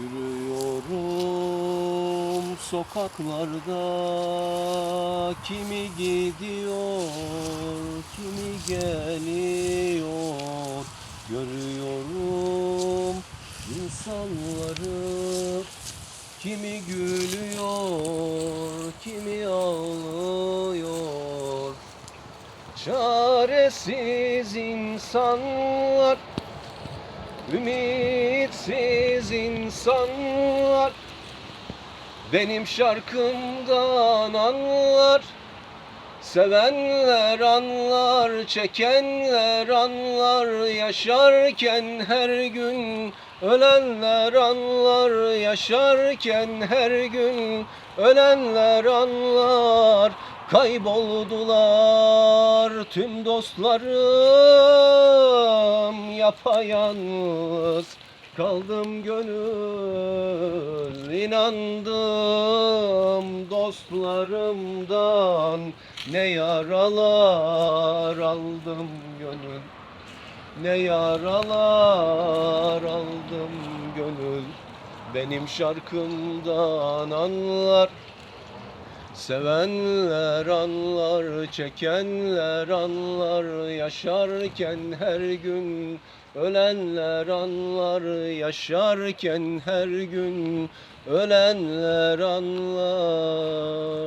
Yürüyorum sokaklarda. Kimi gidiyor kimi geliyor. Görüyorum insanları. Kimi gülüyor kimi ağlıyor. Çaresiz insanlar Ümitsiz insanlar benim şarkımdan anlar. Sevenler anlar, çekenler anlar Yaşarken her gün ölenler anlar Yaşarken her gün ölenler anlar. Kayboldular tüm dostlarım yapayalnız Kaldım gönül inandım dostlarımdan. Ne yaralar aldım gönül Ne yaralar aldım gönül. Benim şarkımdan anlar Sevenler anlar, çekenler anlar, yaşarken her gün ölenler anlar, yaşarken her gün ölenler anlar.